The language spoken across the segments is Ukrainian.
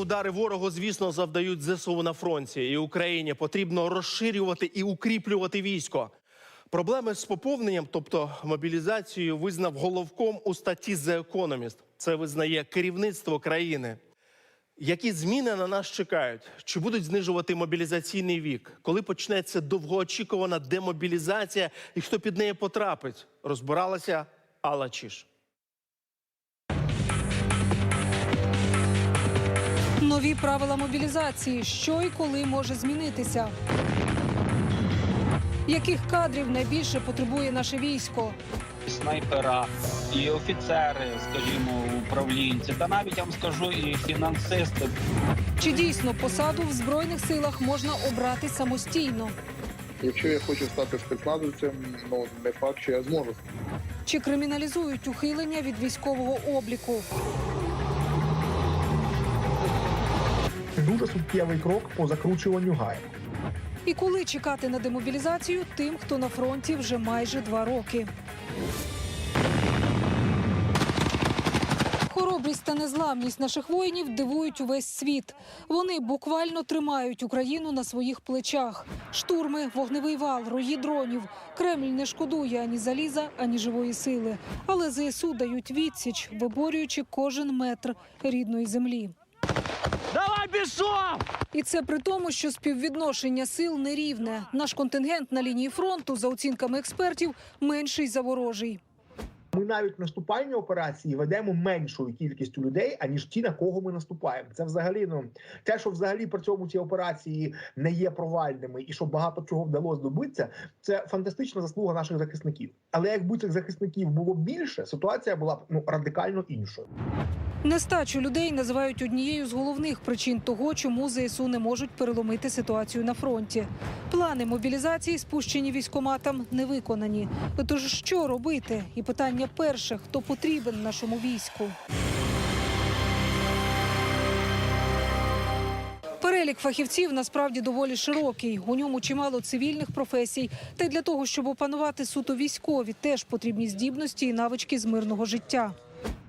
Удари ворогу, звісно, завдають ЗСУ на фронті і Україні. Потрібно розширювати і укріплювати військо. Проблеми з поповненням, тобто мобілізацією, визнав головком у статті The Economist. Це визнає керівництво країни. Які зміни на нас чекають? Чи будуть знижувати мобілізаційний вік? Коли почнеться довгоочікувана демобілізація і хто під неї потрапить? Розбиралася Алла Чіш. Нові правила мобілізації. Що і коли може змінитися? Яких кадрів найбільше потребує наше військо? снайпера, і офіцери, скажімо, управлінці, та навіть я вам скажу і фінансисти. Чи дійсно посаду в збройних силах можна обрати самостійно? Якщо я хочу стати спецназовцем, ну не факт, що я зможу. Чи криміналізують ухилення від військового обліку? Дуже суттєвий крок по закручуванню гаек. І коли чекати на демобілізацію тим, хто на фронті вже майже два роки? Хоробрість та незламність наших воїнів дивують увесь світ. Вони буквально тримають Україну на своїх плечах. Штурми, вогневий вал, рої дронів. Кремль не шкодує ані заліза, ані живої сили. Але ЗСУ дають відсіч, виборюючи кожен метр рідної землі. Пішов! І це при тому, що співвідношення сил нерівне. Наш контингент на лінії фронту, за оцінками експертів, менший за ворожий. Ми навіть наступальні операції ведемо меншою кількістю людей, аніж ті, на кого ми наступаємо. Це взагалі ну те, що взагалі при цьому ці операції не є провальними, і що багато чого вдалося добитися, це фантастична заслуга наших захисників. Але якби цих захисників було більше, ситуація була б ну радикально іншою. Нестачу людей називають однією з головних причин того, чому ЗСУ не можуть переломити ситуацію на фронті. Плани мобілізації, спущені військоматам, не виконані. Тож що робити? І питання перше: хто потрібен нашому війську? Перелік фахівців насправді доволі широкий. У ньому чимало цивільних професій. Та й для того, щоб опанувати суто військові, теж потрібні здібності і навички з мирного життя.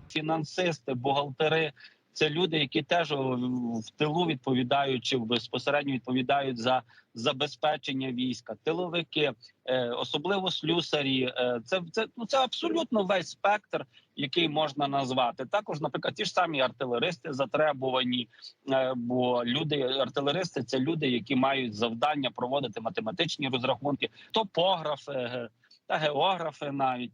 Фінансисти, бухгалтери це люди, які теж в тилу відповідають чи безпосередньо відповідають за забезпечення війська, тиловики, е, особливо слюсарі. Е, Це це ну це абсолютно весь спектр, який можна назвати. Також, наприклад, ті ж самі артилеристи затребувані, е, бо люди, артилеристи, це люди, які мають завдання проводити математичні розрахунки, топографи та географи навіть.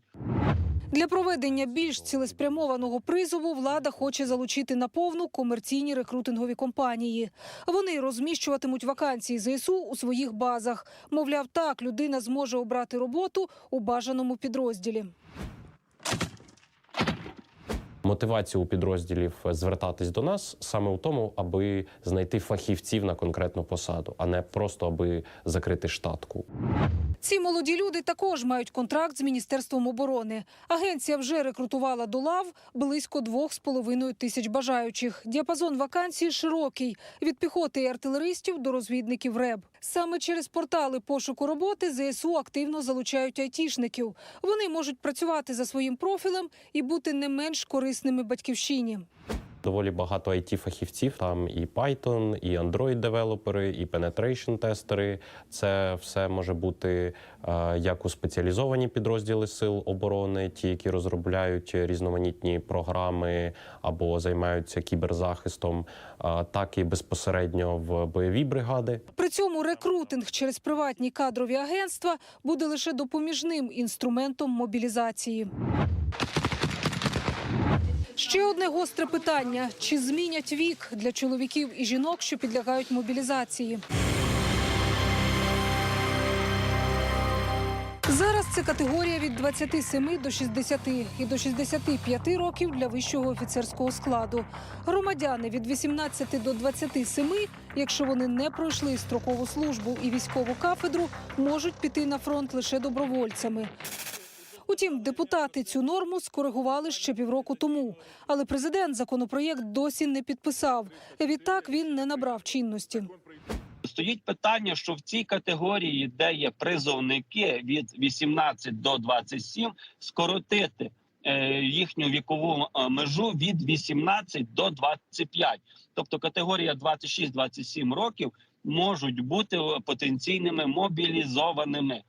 Для проведення більш цілеспрямованого призову влада хоче залучити на повну комерційні рекрутингові компанії. Вони розміщуватимуть вакансії ЗСУ у своїх базах. Мовляв, так людина зможе обрати роботу у бажаному підрозділі. Мотивація у підрозділів звертатись до нас саме у тому, аби знайти фахівців на конкретну посаду, а не просто аби закрити штатку. Ці молоді люди також мають контракт з міністерством оборони. Агенція вже рекрутувала до лав близько двох з половиною тисяч бажаючих. Діапазон вакансій широкий від піхоти і артилеристів до розвідників РЕБ. Саме через портали пошуку роботи ЗСУ активно залучають айтішників. Вони можуть працювати за своїм профілем і бути не менш корисними батьківщині. Доволі багато it фахівців Там і Python, і Android-девелопери, і penetration-тестери. Це все може бути е, як у спеціалізовані підрозділи сил оборони, ті, які розробляють різноманітні програми або займаються кіберзахистом, е, так і безпосередньо в бойові бригади. При цьому рекрутинг через приватні кадрові агентства буде лише допоміжним інструментом мобілізації. Ще одне гостре питання: чи змінять вік для чоловіків і жінок, що підлягають мобілізації? Зараз це категорія від 27 до 60 і до 65 років для вищого офіцерського складу. Громадяни від 18 до 27, якщо вони не пройшли строкову службу і військову кафедру, можуть піти на фронт лише добровольцями. Утім, депутати цю норму скоригували ще півроку тому. Але президент законопроєкт досі не підписав. Відтак він не набрав чинності. Стоїть питання, що в цій категорії, де є призовники від 18 до 27, скоротити е, їхню вікову е, межу від 18 до 25. Тобто категорія 26-27 років можуть бути е, потенційними мобілізованими.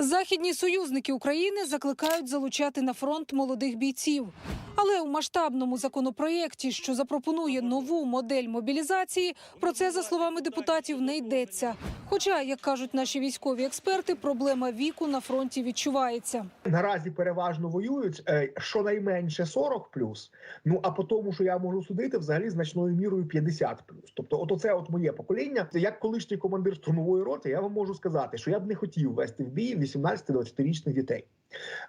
Західні союзники України закликають залучати на фронт молодих бійців. Але у масштабному законопроєкті, що запропонує нову модель мобілізації, про це за словами депутатів не йдеться. Хоча, як кажуть наші військові експерти, проблема віку на фронті відчувається. Наразі переважно воюють е, щонайменше 40 Ну а по тому, що я можу судити, взагалі значною мірою 50 Тобто, от оце от моє покоління. Як колишній командир штурмової роти, я вам можу сказати, що я б не хотів вести в бій 18-20-річних дітей.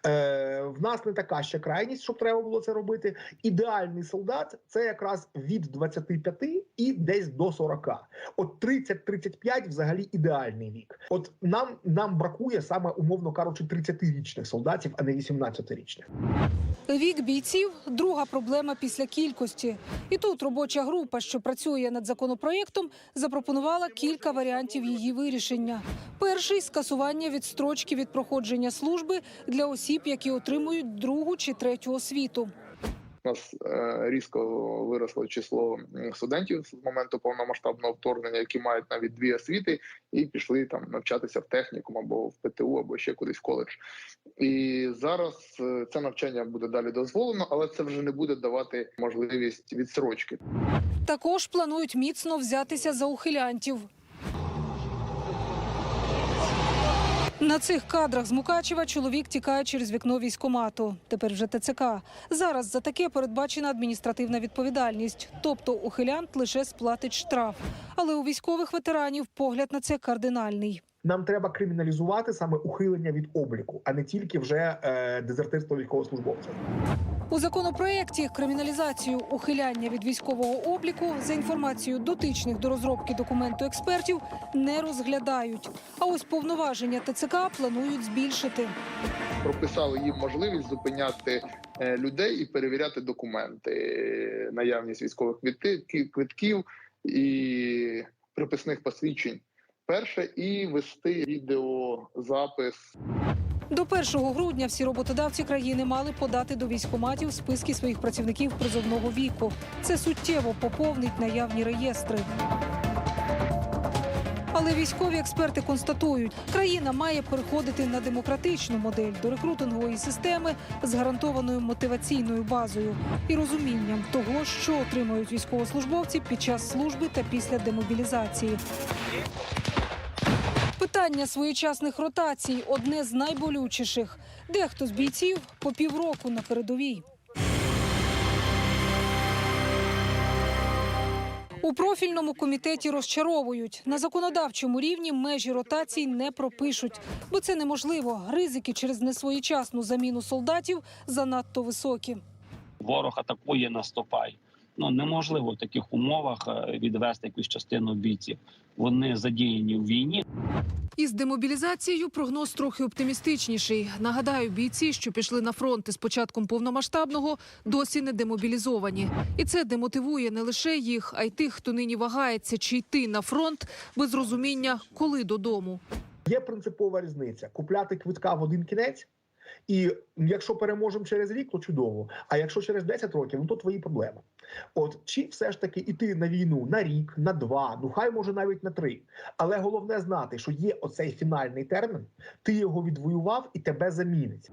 Е, в нас не така ще крайність, щоб треба було це робити. Ідеальний солдат це якраз від 25 і десь до 40. От 30-35 взагалі ідеальний вік. От нам, нам бракує саме умовно кажучи, 30-річних солдатів, а не 18-річних. Вік бійців друга проблема після кількості. І тут робоча група, що працює над законопроєктом, запропонувала кілька варіантів її вирішення. Перший скасування відстрочки від проходження служби для осіб, які отримують другу чи третю освіту. У нас е, різко виросло число студентів з моменту повномасштабного вторгнення, які мають навіть дві освіти, і пішли там навчатися в технікум або в ПТУ, або ще кудись в коледж. І зараз е, це навчання буде далі дозволено, але це вже не буде давати можливість відсрочки. Також планують міцно взятися за ухилянтів. На цих кадрах з Мукачева чоловік тікає через вікно військомату. Тепер вже ТЦК. Зараз за таке передбачена адміністративна відповідальність. Тобто ухилянт лише сплатить штраф. Але у військових ветеранів погляд на це кардинальний. Нам треба криміналізувати саме ухилення від обліку, а не тільки вже е, дезертирство військовослужбовців. У законопроєкті криміналізацію ухиляння від військового обліку за інформацією дотичних до розробки документу експертів не розглядають. А ось повноваження ТЦК планують збільшити. прописали їм можливість зупиняти е, людей і перевіряти документи, е, наявність військових квитків і приписних посвідчень. Перше, і вести відеозапис До 1 грудня всі роботодавці країни мали подати до військкоматів списки своїх працівників призовного віку. Це суттєво поповнить наявні реєстри. Але військові експерти констатують, країна має переходити на демократичну модель до рекрутингової системи з гарантованою мотиваційною базою і розумінням того, що отримують військовослужбовці під час служби та після демобілізації. Питання своєчасних ротацій одне з найболючіших. Дехто з бійців по півроку на передовій. У профільному комітеті розчаровують на законодавчому рівні межі ротацій не пропишуть, бо це неможливо. Ризики через несвоєчасну заміну солдатів занадто високі. Ворог атакує, наступає. Ну неможливо в таких умовах е, відвести якусь частину бійців. Вони задіяні в війні. Із демобілізацією прогноз трохи оптимістичніший. Нагадаю, бійці, що пішли на фронт із початком повномасштабного, досі не демобілізовані. І це демотивує не лише їх, а й тих, хто нині вагається, чи йти на фронт без розуміння, коли додому. Є принципова різниця: купляти квитка в один кінець. І якщо переможемо через рік, то чудово. А якщо через 10 років, ну то твої проблеми. От чи все ж таки іти на війну на рік, на два, ну хай може навіть на три. Але головне знати, що є оцей фінальний термін, ти його відвоював і тебе замінить.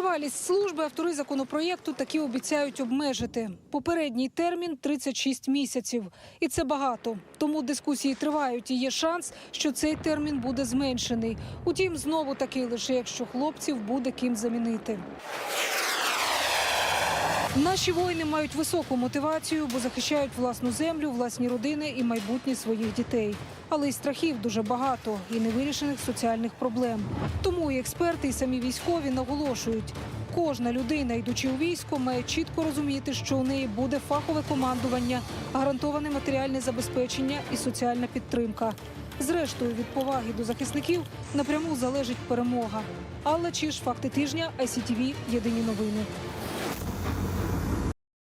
Тривалість служби автори законопроєкту таки обіцяють обмежити. Попередній термін 36 місяців, і це багато. Тому дискусії тривають. І є шанс, що цей термін буде зменшений. Утім, знову таки лише якщо хлопців буде ким замінити. Наші воїни мають високу мотивацію, бо захищають власну землю, власні родини і майбутнє своїх дітей. Але й страхів дуже багато і невирішених соціальних проблем. Тому і експерти, і самі військові наголошують. Кожна людина, йдучи у військо, має чітко розуміти, що у неї буде фахове командування, гарантоване матеріальне забезпечення і соціальна підтримка. Зрештою, від поваги до захисників напряму залежить перемога. Алла Чиж, факти тижня, ICTV, Єдині новини.